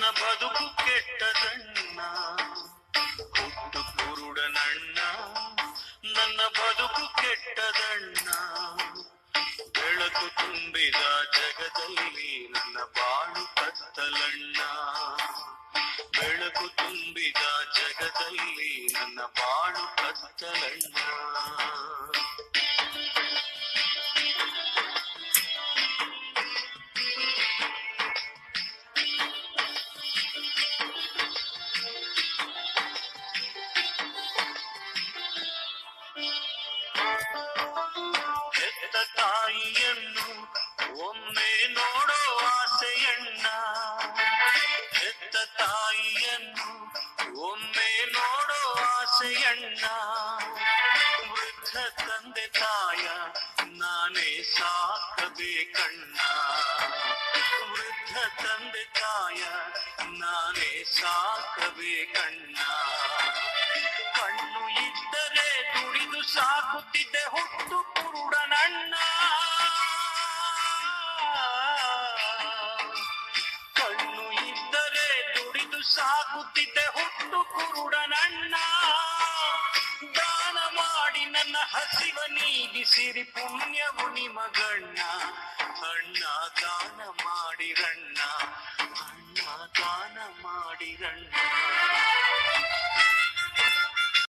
ಬದುಕು ಕೆಟ್ಟದಣ್ಣ ಹುಟ್ಟು ಕುರುಡನಣ್ಣ ನನ್ನ ಬದುಕು ಕೆಟ್ಟದಣ್ಣ ಬೆಳಕು ತುಂಬಿದ ಜಗದಲ್ಲಿ ನನ್ನ ಬಾಳು ಕತ್ತಲಣ್ಣ. ಬೆಳಕು ತುಂಬಿದ ಜಗದಲ್ಲಿ ನನ್ನ ಬಾಳು ಕತ್ತಲಣ್ಣ. ತಾಯಿಯನ್ನು ಒಮ್ಮೆ ನೋಡೋ ಆಸೆಯಣ್ಣ ಹೆತ್ತ ತಾಯಿಯನ್ನು ಒಮ್ಮೆ ನೋಡೋ ಆಸೆಯಣ್ಣ ವೃದ್ಧ ತಂದೆ ತಾಯ ನಾನೇ ಸಾಕಬೇಕಣ್ಣ ವೃದ್ಧ ತಂದೆ ತಾಯ ನಾನೇ ಸಾಕಬೇಕಣ್ಣ ಕಣ್ಣು ಇದ್ದರೆ ದುಡಿದು ಸಾಕುತ್ತಿದ್ದೆ ಸಾಕುತ್ತಿದ್ದೆ ಹುಟ್ಟು ಕುರುಡನಣ್ಣ. ದಾನ ಮಾಡಿ ನನ್ನ ಹಸಿವ ನೀಗಿಸಿರಿ ಪುಣ್ಯವು ನಿಮಗಣ್ಣ. ಅಣ್ಣ, ದಾನ ಮಾಡಿರಣ್ಣ ಅಣ್ಣ, ದಾನ ಮಾಡಿರಣ್ಣ